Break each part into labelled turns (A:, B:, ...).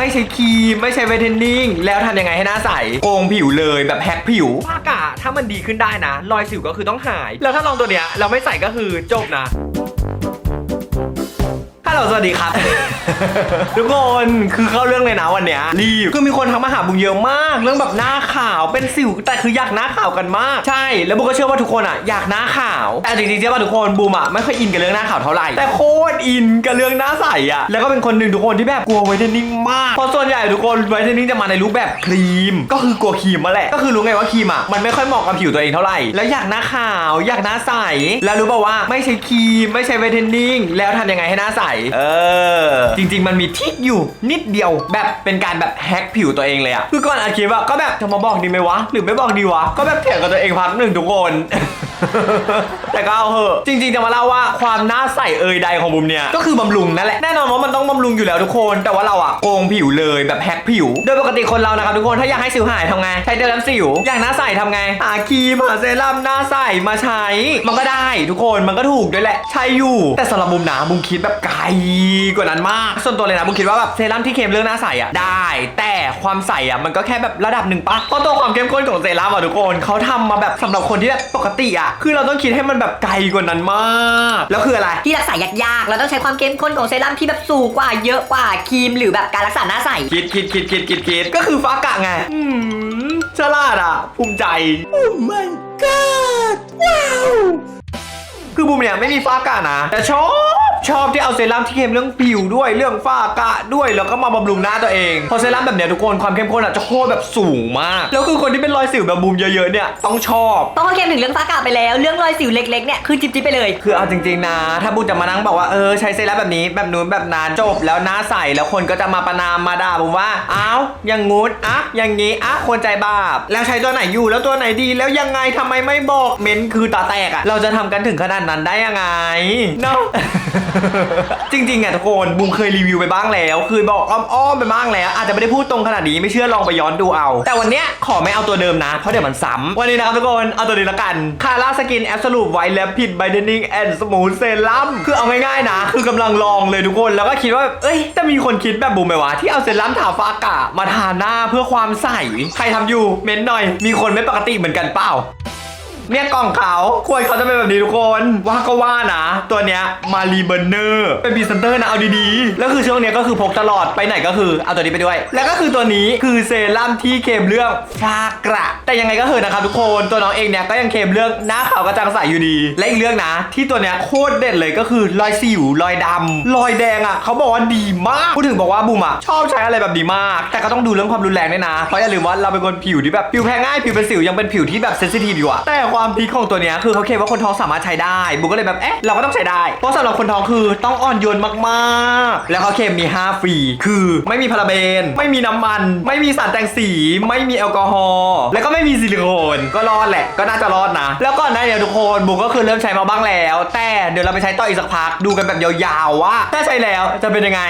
A: ไม่ใช่ครีมไม่ใช่เวทเทนนิ่งแล้วทำยังไงให้หน้าใสโกงผิวเลยแบบแฮกผิวปากอะถ้ามันดีขึ้นได้นะ รอยสิวก็คือต้องหาย แล้วถ้าลองตัวเนี้ยเราไม่ใส่ก็คือจบนะ ลโหลสวัสดีครับ ทุกคนคือเข้าเรื่องเลยนะวันเนี้ยรีบคือมีคนทักมาหาบุมเยอะมาก เรื่องแบบหน้าขาวเป็นสิวแต่คืออยากหน้าขาวกันมาก ใช่ แล้วบุมก็เชื่อว่าทุกคนอะอยากหน้าขาว แต่จริงๆเชื่อว่าทุกคนบูมอะไม่ค่อยอินกับเรื่องหน้าขาวเท่าไหร่แต่โคตรอินกับเรื่องหน้าใสอะแล้วก็เป็นคนหนึ่งทุกคนที่แบบกลัวไวท์เทนนิ่งมากเพราะส่วนใหญ่ทุกคนไวท์เทนนิ่งจะมาในรูปแบบครีม ก็คือกลัวครีมมาแหละก็คือรู้ไงว่าครีมอะมันไม่ค่อยเหมาะกับผิวตัวเองเท่าไหร่แล้วอยากหน้าขาว อยากหน้าใสแล้วรู้ป่าวว่าไม่ใช่ครีมไม่ใช่ไวท์เทนนิ่งแล้วทำยังไงให้หน้าใสเออ จริง ๆ มันมีทริกอยู่นิดเดียว แบบเป็นการแบบแฮกผิวตัวเองเลยอะคือก่อนอัดคลิปอะก็แบบจะมาบอกดีไหมวะ หรือไม่บอกดีวะ ก็แบบเถียงกับตัวเองพักหนึ่งทุกคน แต่ก็เอาเหอะ จริง ๆ จะมาเล่าว่าความหน้าใสเอยใดของบุมเนี่ย ก็คือบำรุงนั่นแหละ แน่นอนว่ามันต้องบำรุงอยู่แล้วทุกคน แต่ว่าเราอะโกงผิวเลยแบบแฮกผิว โดยปกติคนเรานะครับทุกคน ถ้าอยากให้สิวหายทำไง ใช้เดลน้ำสิว อยากหน้าใสทำไง หาครีมหาเซรั่มหน้าใสมาใช้ มันก็ได้ทุกคน มันก็ถูกด้วยแหละ ใช่อยู่ แต่สำหรับบุมนะบุมคิดแบบไกลกว่านั้นมาก ส่วนตัวเลยนะบุมคิดว่าแบบเซรั่มที่เข้มเรื่องหน้าใสอะได้ แต่ความใสอะมันก็แค่แบบระดับหนึ่งปะเพราะตัวความเข้มข้นของเซรั่มอะทุกคนเขาทำมาแบบสำหรับคนที่แบบปกติอะคือเราต้องคิดให้มันแบบไกลกว่านั้นมาก แล้วคืออะไร
B: ที่รักษายากๆ เราต้องใช้ความเข้มข้นของเซรั่มที่แบบสูงกว่าเยอะกว่าครีมหรือแบบการรักษาหน้าใส
A: คิดคิดคิดคิดคิดคิดก็คือฟ้ากะไง อืมฉลาดอะ ภูมิใจ โอ้ my god ว้าว คือบูมเนี่ยไม่มีฝ้ากะนะ แต่ชอบ ชอบที่เอาเซรั่มที่เข้มเรื่องผิวด้วยเรื่องฝ้ากะด้วยแล้วก็มาบำรุงหน้าตัวเองเพอเซรั่มแบบเนี้ยทุกคนความเข้มข้นอะจะโคตรแบบสูงมาก แล้วคือคนที่เป็นรอยสิวแบบบูมเยอะๆเนี่ยต้องชอบ
B: ต้องเข้มถึงเรื่องฟ้ากาไปแล้ว เรื่องรอยสิวเล็กๆเนี่ยคือจิ๊บๆไปเลย
A: คือเอาจริงๆนะ ถ้าบูมจะมานั่งบอกว่าเออใช้เซรั่มแบบนี้แบบนู้นแบบนั้นจบแล้วหน้าใสแล้วคนก็จะมาประนามมาด่าผมว่าอ้าวอย่างงู้นอะอย่างงี้อะคนใจบาปแล้วใช้ตัวไหนอยู่แล้วตัวไหนดี แล้วยังไงทำไมไม่บอกเม้นคือตาแตกอะเราจะทำกันถึงขนาดนั้นได้ยังไงเนาะจริงๆอะทุกคนบูมเคยรีวิวไปบ้างแล้วเคยบอกอ้อมๆไปบ้างแล้ว อาจจะไม่ได้พูดตรงขนาดนี้ไม่เชื่อลองไปย้อนดูเอา แต่วันเนี้ยขอไม่เอาตัวเดิมนะ เพราะเดี๋ยวมันซ้ำวันนี้นะครับทุกคนเอาตัวนี้ละกันคาร่าสกินแอบสู t ไวท์แลพิดไบเดนิ่งแอนด์สมูทเซรั่มคือเอาง่ายๆนะ คือกำลังลองเลยทุกคนแล้วก็คิดว่า เอ้ยจะมีคนคิดแบบบูมไหมวะที่เอาเซรั่มทาฟ้ากาศมาทาหน้าเพื่อความใสใครทำอยู่เม้นหน่อย มีคนไม่ปกติเหมือนกันเปล่า เนี่ยกล่องเขาควรเขาจะเป็นแบบนี้ทุกคน ว่าก็ว่านะ ตัวเนี้ยมารีเบอร์เนอร์เป็นพรีเซนเตอร์นะเอาดีๆ แล้วคือช่วงเนี้ยก็คือพกตลอดไปไหนก็คือเอาตัวนี้ไปด้วย แล้วก็คือตัวนี้คือเซรั่มที่เคมเรื่องฟ้ากระ แต่ยังไงก็เถอะนะครับทุกคนตัวน้องเองเนี่ยก็ยังเคมเรื่องหน้าขาวกระจ่างใสอยู่ดี และอีกเรื่องนะ ที่ตัวเนี้ยโคตรเด็ดเลยก็คือรอยสิวรอยดำรอยแดงอะเขาบอกว่าดีมากพูดถึงบอกว่าบูมอะชอบใช้อะไรแบบดีมาก แต่ก็ต้องดูเรื่องความรุนแรงด้วยนะเพราะอย่าลืมว่าเราเป็นคนผิวที่แบบผิวแพ้ง่ายผิวเป็นสิวยังเป็นผิวที่แบบเซนซิทีฟอยู่อะแต่ความพีคของตัวเนี้ยคือเขาเคลมว่าคนท้องสามารถใช้ได้บูก็เลยแบบเอ๊ะเราก็ต้องใช้ได้ เพราะสำหรับคนท้องคือต้องอ่อนโยนมากๆ แล้วเขาเคลมมี 5ฟรีคือไม่มีพาราเบน ไม่มีน้ำมัน ไม่มีสารแต่งสี ไม่มีแอลกอฮอล์แล้วก็ไม่มีซิลิโคนก็รอดแหละก็น่าจะรอดนะ แล้วก่อนหน้านี้ทุกคนบูก็คือเริ่มใช้มาบ้างแล้ว แต่เดี๋ยวเราไปใช้ต่ออีกสักพักดูกันแบบยาวๆว่าถ้าใช้แล้วจะเป็นยังไง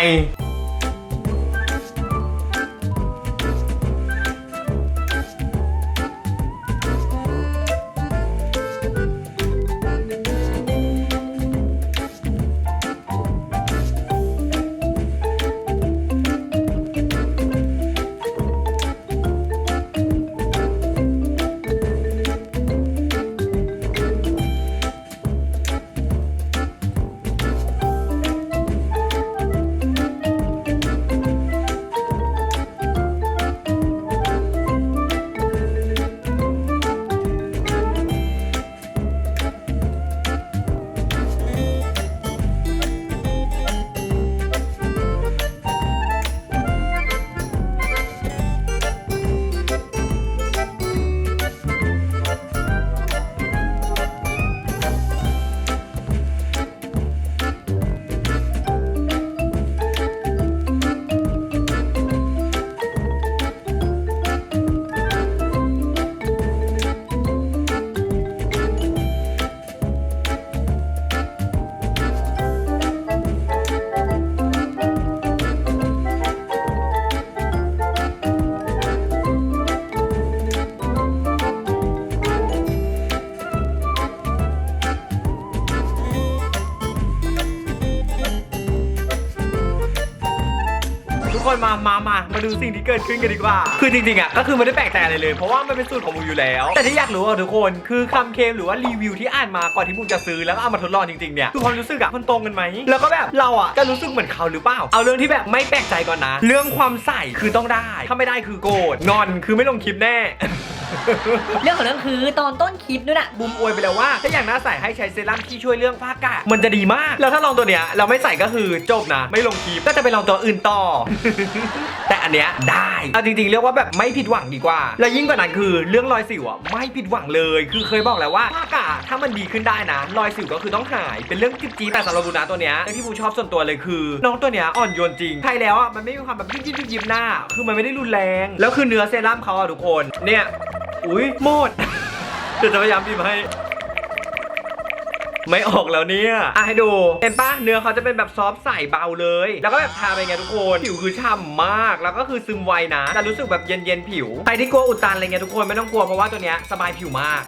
A: มามามามาดูสิ่งที่เกิดขึ้นกันดีกว่า คือจริงๆอะก็คือไม่ได้แปลกใจอะไรเลย เพราะว่ามันเป็นสูตรของบูมอยู่แล้ว แต่ที่อยากรู้อะทุกคนคือคำเคลมหรือว่ารีวิวที่อ่านมาก่อนที่บูมจะซื้อแล้วก็เอามาทดลองจริงๆเนี่ยคือความรู้สึกอะมันตรงกันไหมแล้วก็แบบเราอะจะรู้สึกเหมือนเขาหรือเปล่าเอาเรื่องที่แบบไม่แปลกใจก่อนนะ เรื่องความใส่คือต้องได้ ถ้าไม่ได้คือโกรธงอนคือไม่ลงคลิปแน่
B: เรื่องของเรื่องคือตอนต้นคลิปนู่นน่ะ
A: บูมอวยไปแล้วว่า ถ้าอย่างหน้าใสให้ใช้เซรั่มที่ช่วยเรื่องฝ้ากระมันจะดีมาก แล้วถ้าลองตัวเนี้ยเราไม่ใส่ก็คือจบนะ ไม่ลงคลิปก็จะไปลองตัวอื่นต่อแต่อันเนี้ยได้เอาจริงๆ เรียกว่าแบบไม่ผิดหวังดีกว่า แล้วยิ่งกว่านั้นคือเรื่องรอยสิวอะไม่ผิดหวังเลย คือเคยบอกแล้วว่าฝ้ากะถ้ามันดีขึ้นได้นะ รอยสิวก็คือต้องหาย เป็นเรื่องจิ๊บจี๊แต่สำหรับบูนะตัวเนี้ยเรื่องที่บูชอบส่วนตัวเลยคือ น้องตัวเนี้ยอ่อนโยนจริงใช่แล้วอะมันไม่มีความแบบยิบยิบยิบยิบหน้า คือมันไม่ได้รุนแรง แล้วคือเนื้อเซรั่มเขาอะทุกคน เนี่ย อุ้ยหมดเดี๋ยวจะพยายามพิมพ์ให้ ไม่ออกแล้วเนี่ย อะให้ดู เห็นปะเนื้อเขาจะเป็นแบบซอฟใสเบาเลย แล้วก็แบบทาไปไงทุกคน ผิวคือฉ่ำมาก แล้วก็คือซึมไวนะ แต่รู้สึกแบบเย็นๆผิว ใครที่กลัวอุดตันอะไรเงี้ยทุกคนไม่ต้องกลัวเพราะว่าตัวเนี้ยสบายผิวมาก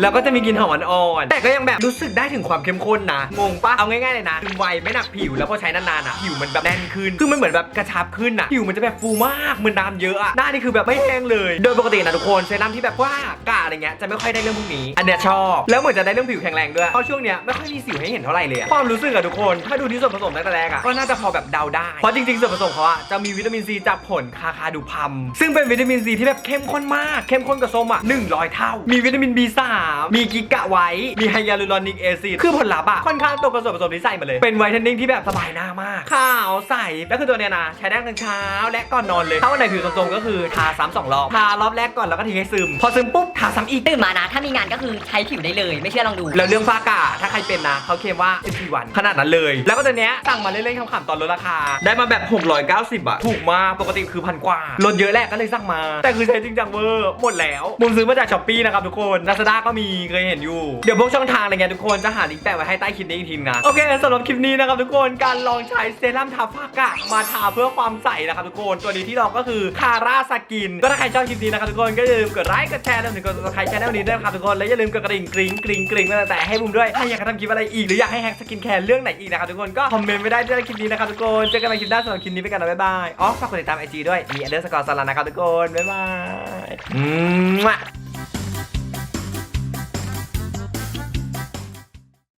A: แล้วก็จะมีกลิ่นหอมอ่อนๆแต่ก็ยังแบบรู้สึกได้ถึงความเข้มข้นนะ งงปะเอาง่ายๆเลยนะซึมไวไม่หนักผิวแล้วพอใช้นานๆอะผิวมันแบบแน่นขึ้น คือมันเหมือนแบบกระชับขึ้นอะผิวมันจะแบบฟูมากเหมือนน้ำเยอะอะหน้านี่คือแบบไม่แห้งเลย โดยปกตินะทุกคนเซรั่มที่แบบว่ากาอะไรเงี้ยจะไม่ค่อยได้เรื่องพวกนี้ อันเนี้ยชอบแล้วเหมือนจะได้เรื่องผิวแข็งแรงด้วยเพราะช่วงเนี้ยไม่ค่อยมีสิวให้เห็นเท่าไหร่เลยอะความรู้สึกอะทุกคนถ้าดูที่ส่วนผสมตั้งแต่แรกอะก็น่าจะพอแบบเดาได้เพราะจริงๆส่วนผสมเขาอะจะมีวิตามินซีจากผลคาคาดูพัมซึ่งเป็นวิตามินซีที่แบบเข้มข้นมากเข้มข้นกว่าส้มอะ100 เท่า มีวิตามิน B3 มีกิกะไวท์มีไฮยาลูรอนิกแอซิดคือผลลัพธ์อะค่อนข้างตรงกับส่วนผสมที่ใส่มาเลย เป็นไวท์เทนนิ่งที่แบบสบายหน้ามาก ขาวใสแล้วคือตัวเนี้ยนะใช้ได้ทั้งเช้าและก่อนนอนเลย ถ้าวันไหนผิวตรงๆก็คือทาซ้ำสองรอบทารอบแรกก่อนแล้วก็ทิ้งให้ซึม พอซึมปุ๊บทาซ้ำอีก
B: ตื่นมานะ ถ้ามีงานก็คือใช้ผิวได้เลย ไม่เชื่อลองดู
A: แล้วเรื่องฝ้ากระถ้าใครเป็นนะเขาเคลมว่า14วันขนาดนั้นเลย แล้วก็ตัวเนี้ยสั่งมาเล่นๆขำๆตอนลดราคา ได้มาแบบ 690อะถูกมากปกติคือพันกว่าลดเยอะแหละก็เลยสั่งมา แต่คือใช้จริงจังเวอร์หมดแล้วมุมซื้อมาจากช้อปปี้นะครับทุกคนลาซาด้าก็มีเคยเห็นอยู่ เดี๋ยวพวกช่องทางอะไรเงี้ยทุกคนจะหาลิงก์แปะไว้ให้ใต้คลิปนี้อีกทีนะโอเคสำหรับคลิปนี้นะครับทุกคนการลองใช้เซรั่มทาฝ้ากระมาทาเพื่อความใสนะครับทุกคนตัวนี้ที่ลองก็คือคาร่าสกินก็ถ้าใครชอบคลิปนี้นะครับทุกคนก็อย่าลืมกดไลค์กดแชร์รวถึงกด subscribe ช่องนี้ด้วยครับทุกคนและอย่าลืมกดกระดิ่งกริ๊งกริ๊งกริ๊งแต่ให้บุมด้วยถ้าอยากทำคลิปอะไรอีกหรืออยากให้แฮกสกินแคร์เรื่องไหนอีกนะครับทุกคนก็คอมเมนต์ไว้ได้ด้วยคลิปนี้นะครับทุกคนเจอกันใหม่คลิปหน้าสำหรับคลิปนี้ไปกันนะบ๊ายบายอ๋อฝากกดติดตามไอจีด้วยมี underscore สลันนะครับทุกคนบ๊ายบาย